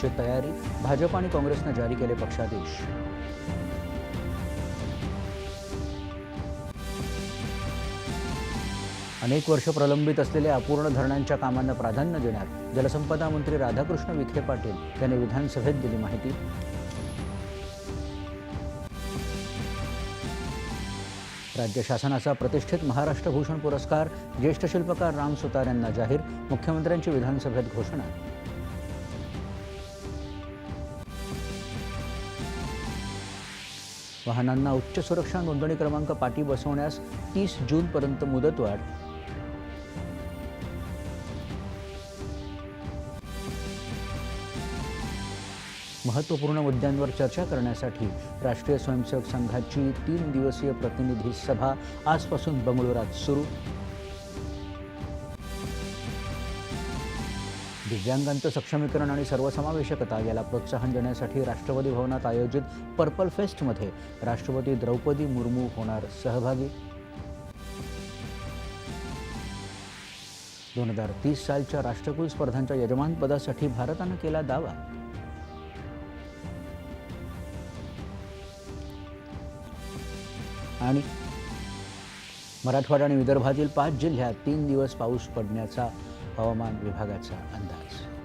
ची तयारी भाजप आणि काँग्रेसनं जारी केले पक्षादेश. अनेक वर्ष प्रलंबित असलेल्या अपूर्ण धरणांच्या कामांना प्राधान्य देण्यात जलसंपदा मंत्री राधाकृष्ण विखे पाटील यांनी विधानसभेत दिली माहिती. राज्य शासनाचा प्रतिष्ठित महाराष्ट्र भूषण पुरस्कार ज्येष्ठ शिल्पकार राम सुतार यांना जाहीर मुख्यमंत्र्यांची विधानसभेत घोषणा वाहनांना उच्च सुरक्षा नोंदणी क्रमांक पाठी बसवण्यास तीस जूनपर्यंत मुदतवाढ महत्त्वपूर्ण मुद्द्यांवर चर्चा करण्यासाठी राष्ट्रीय स्वयंसेवक संघाची तीन दिवसीय प्रतिनिधी सभा आजपासून बंगळुरात सुरू. दिव्यांगांचं सक्षमीकरण आणि सर्वसमावेशकता याला प्रोत्साहन देण्यासाठी राष्ट्रपती भवनात आयोजित पर्पल फेस्टमध्ये राष्ट्रपती द्रौपदी मुर्मू होणार सहभागी. दोन हजार तीस सालच्या राष्ट्रकुल स्पर्धांच्या यजमानपदासाठी भारतानं केला दावा. आणि मराठवाडा आणि विदर्भातील पाच जिल्ह्यात तीन दिवस पाऊस पडण्याचा हवामान विभागाचा अंदाज